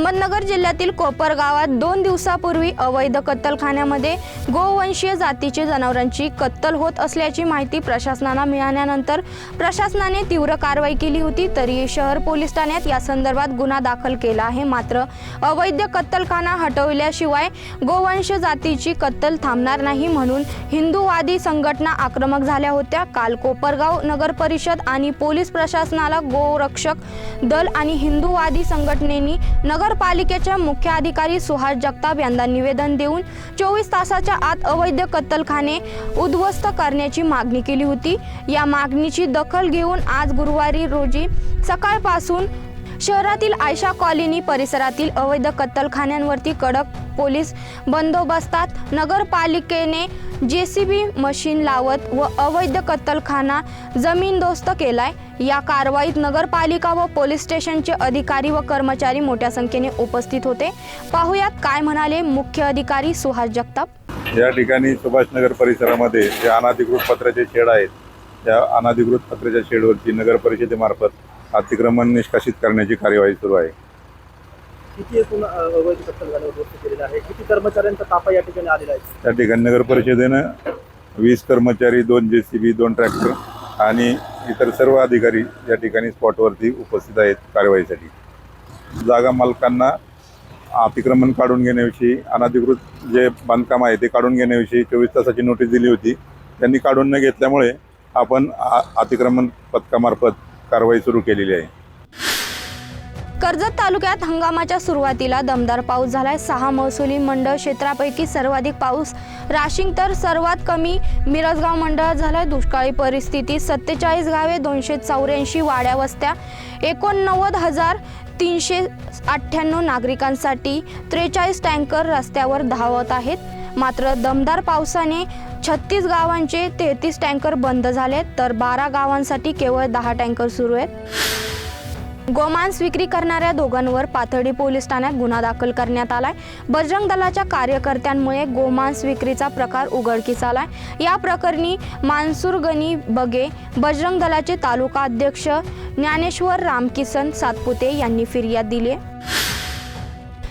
अहमदनगर जिल्ह्यातील कोपर गावात दोन दिवसापूर्वी अवैध कत्तलखान्यामध्ये गोवंशीय जातीचे जनावरांची कत्तल होत असल्याची माहिती प्रशासनाला मिळाल्यानंतर प्रशासनाने तीव्र कारवाई केली होती तरी शहर पोलीस ठाण्यात या संदर्भात गुन्हा दाखल केला आहे. मात्र अवैध कत्तलखाना हटवल्याशिवाय गोवंश जातीची कत्तल थांबणार नाही म्हणून हिंदूवादी संघटना आक्रमक झाल्या होत्या. काल कोपरगाव नगर परिषद आणि पोलीस प्रशासनाला गोरक्षक दल आणि हिंदूवादी संघटनेनी नगरपालिकेच्या मुख्य अधिकारी सुहास जगताप यांना निवेदन देऊन चोवीस तासाच्या आत अवैध कत्तलखाने उद्ध्वस्त करण्याची मागणी केली होती. या मागणीची दखल घेऊन आज गुरुवारी रोजी सकाळपासून शहरातील आयशा कॉलनी परिसरातील अवैध कत्तलखान्यांवरती कडक पोलीस बंदोबस्तात नगरपालिकेने जे सी बी मशीन लावत व अवैध कत्तलखाना जमीनदोस्त केलाय. या कारवाईत नगरपालिका व पोलीस स्टेशनचे अधिकारी व कर्मचारी मोठ्या संख्येने उपस्थित होते. पाहुयात काय म्हणाले मुख्य अधिकारी सुहास जगताप. या ठिकाणी सुभाषनगर परिसरामध्ये जे अनाधिकृत पत्राचे शेड आहेत त्या अनाधिकृत पत्राच्या शेडवरती नगर परिषदेमार्फत अतिक्रमण निष्कासित करण्याची कार्यवाही सुरू आहे. किती एकूण अवैध कत्तलखाने उद्ध्वस्त केलेला आहे किती कर्मचाऱ्यांचा ताफा या ठिकाणी आलेला आहे? त्या ठिकाणी नगर परिषदेनं वीस कर्मचारी दोन जे सी बी दोन ट्रॅक्टर आणि इतर सर्व अधिकारी या ठिकाणी स्पॉटवरती उपस्थित आहेत कारवाईसाठी जागा मालकांना अतिक्रमण काढून घेण्याविषयी अनधिकृत जे बांधकाम आहे ते काढून घेण्याविषयी चोवीस तासाची नोटीस दिली होती. त्यांनी काढून न घेतल्यामुळे आपण आ- अतिक्रमण पथकामार्फत कारवाई सुरू केलेली आहे. कर्जत तालुक्यात हंगामाच्या सुरुवातीला दमदार पाऊस झालाय. सहा महसुली मंडळ क्षेत्रापैकी सर्वाधिक पाऊस राशिंग तर सर्वात कमी मिरजगाव मंडळात झालाय. दुष्काळी परिस्थिती सत्तेचाळीस गावे दोनशे चौऱ्याऐंशी वाड्या वस्त्या एकोणनव्वद हजार तीनशे अठ्ठ्याण्णव नागरिकांसाठी त्रेचाळीस टँकर रस्त्यावर धावत आहेत. मात्र दमदार पावसाने छत्तीस गावांचे तेहतीस टँकर बंद झाले तर बारा गावांसाठी केवळ दहा टँकर सुरू आहेत. गोमांस विक्री करणाऱ्या दोघांवर पाथर्डी पोलीस ठाण्यात गुन्हा दाखल करण्यात आलाय. बजरंग दलाच्या कार्यकर्त्यांमुळे गोमांस विक्रीचा प्रकार उघडकीस आलाय. या प्रकरणी मानसूरगणी बगे बजरंग दलाचे तालुका अध्यक्ष ज्ञानेश्वर रामकिसन सातपुते यांनी फिर्याद दिली आहे.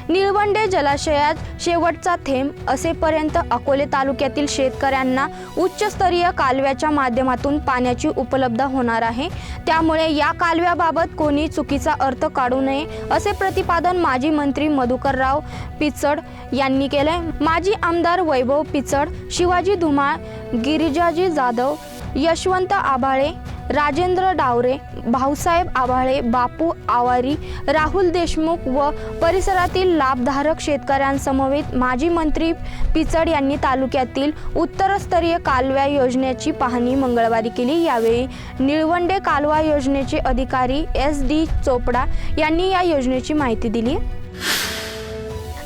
निळवंडे जलाशयात शेवटचा थेंब असेपर्यंत अकोले तालुक्यातील शेतकऱ्यांना उच्चस्तरीय कालव्याच्या माध्यमातून पाण्याची उपलब्ध होणार आहे. त्यामुळे या कालव्याबाबत कोणी चुकीचा अर्थ काढू नये असे प्रतिपादन माजी मंत्री मधुकरराव पिचड यांनी केले माजी आमदार वैभव पिचड शिवाजी धुमाळ गिरिजाजी जाधव यशवंत आभाळे राजेंद्र डावरे भाऊसाहेब आभाळे बापू आवारी राहुल देशमुख व परिसरातील लाभधारक शेतकऱ्यांसमवेत माजी मंत्री पिचड यांनी तालुक्यातील उत्तरस्तरीय कालव्या योजनेची पाहणी मंगळवारी केली. यावेळी निळवंडे कालवा योजनेचे अधिकारी एस डी चोपडा यांनी या योजनेची माहिती दिली.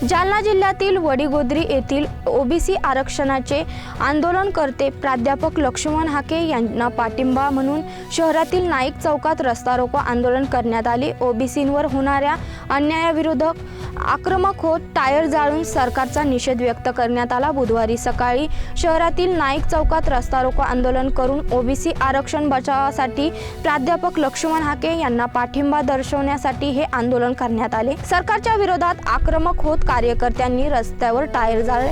जालना जिल्ह्यातील वडीगोद्री येथील ओबीसी आरक्षणाचे आंदोलनकर्ते प्राध्यापक लक्ष्मण हाके यांना पाठिंबा म्हणून शहरातील नाईक चौकात रस्ता रोको आंदोलन करण्यात आले. ओबीसींवर होणाऱ्या अन्यायाविरोध आक्रमक होत टायर जाळून सरकारचा निषेध व्यक्त करण्यात आला. बुधवारी सकाळी शहरातील नाईक चौकात रस्ता रोको आंदोलन करून ओबीसी आरक्षण बचावासाठी प्राध्यापक लक्ष्मण हाके यांना पाठिंबा दर्शवण्यासाठी हे आंदोलन करण्यात आले. सरकारच्या विरोधात आक्रमक होत कार्यकर्त्यांनी रस्त्यावर टायर जाळले.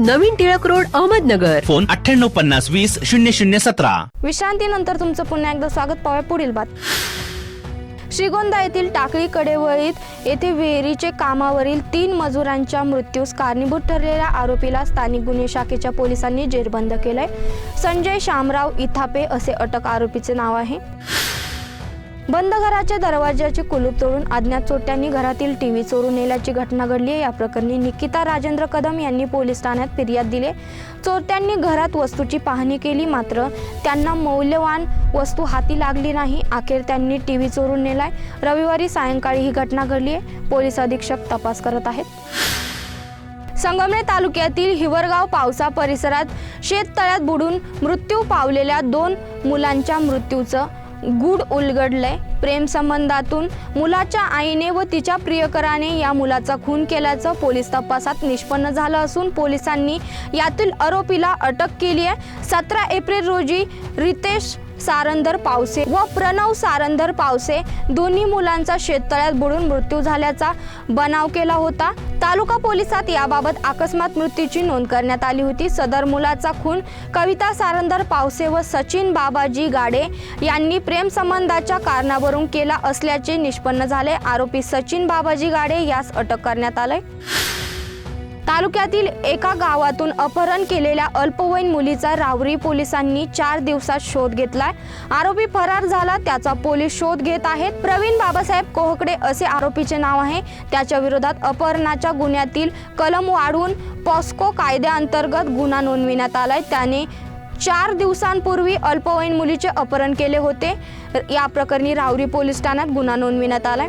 नवीन टिळक रोड अहमदनगर. फोन अठ्ठ्याण्णव पन्नास वीस शून्य शून्य सतरा. विश्रांतीनंतर तुमचं पुन्हा एकदा स्वागत. पाहूया पुढील बात श्रीगोंदा येथील टाकळी कडेवळीत येथे विहिरीचे कामावरील तीन मजुरांच्या मृत्यूस कारणीभूत ठरलेल्या आरोपीला स्थानिक गुन्हे शाखेच्या पोलिसांनी जेरबंद केलंय. संजय शामराव इथापे असे अटक आरोपीचे नाव आहे. बंद घराच्या दरवाजाचे कुलूप तोडून अज्ञात चोरट्यांनी घरातील टीव्ही चोरून नेल्याची घटना घडली आहे. या प्रकरणी निकिता राजेंद्र कदम यांनी पोलीस ठाण्यात फिर्याद दिली चोरट्यांनी घरात वस्तूची पाहणी केली मात्र त्यांना मौल्यवान वस्तू हाती लागली नाही. अखेर त्यांनी टीव्ही चोरून नेलाय. रविवारी सायंकाळी ही घटना घडली आहे. पोलीस अधीक्षक तपास करत आहेत. संगमनेर तालुक्यातील हिवरगाव पावसा परिसरात शेततळ्यात बुडून मृत्यू पावलेल्या दोन मुलांच्या मृत्यूचं गूढ उलगडलंय. प्रेमसंबंधातून मुलाच्या आईने व तिच्या प्रियकराने या मुलाचा खून केल्याचं पोलीस तपासात निष्पन्न झालं असून पोलिसांनी यातील आरोपीला अटक केली आहे सतरा एप्रिल रोजी रितेश सारंदर पावसे व प्रणव सारंदर पावसे दोन्ही मुलांचा शेततळ्यात बुडून मृत्यू झाल्याचा बनाव केला होता. तालुका पोलिसात याबाबत अकस्मात मृत्यूची नोंद करण्यात आली होती. सदर मुलाचा खून कविता सारंदर पावसे व सचिन बाबाजी गाडे यांनी प्रेम संबंधाच्या कारणावरून केला असल्याचे निष्पन्न झाले. आरोपी सचिन बाबाजी गाडे यास अटक करण्यात आले तालुक्यातील एका गावातून अपहरण केलेल्या अल्पवयीन मुलीचा रावरी पोलिसांनी चार दिवसात शोध घेतलाय. आरोपी फरार झाला त्याचा पोलीस शोध घेत आहेत. प्रवीण बाबासाहेब कोहकडे असे आरोपीचे नाव आहे. त्याच्या विरोधात अपहरणाच्या गुन्ह्यातील कलम वाढवून पॉस्को कायद्याअंतर्गत गुन्हा नोंदविण्यात आलाय. त्याने चार दिवसांपूर्वी अल्पवयीन मुलीचे अपहरण केले होते. या प्रकरणी रावरी पोलीस ठाण्यात गुन्हा नोंदविण्यात आलाय.